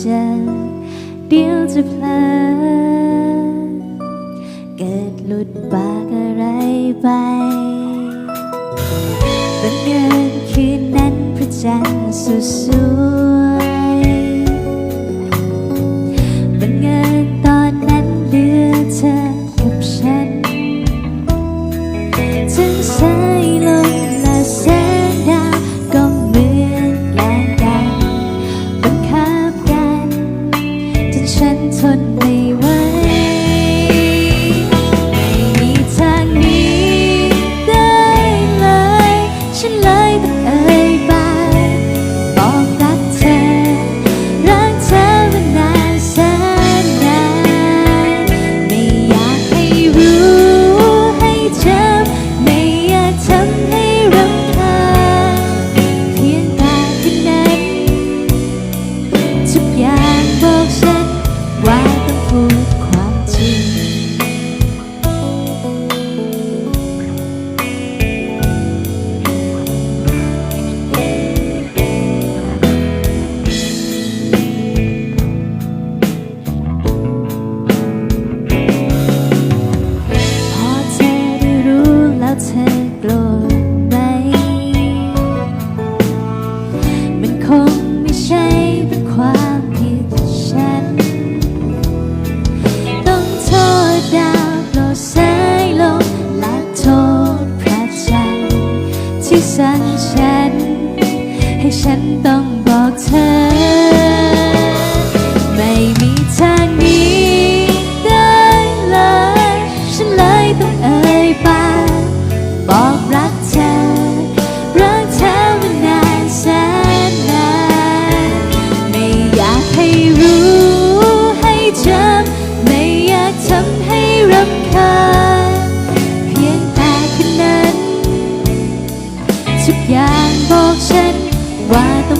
ใจเดี๋ยวจะเพลินเกิดหลุดปากอะไรไปบังเอิญคืนนั้นพระจันทร์สวย one จากฉัน ให้ฉันต้องบอกเธอ อย่างบอกฉันว่าต้อง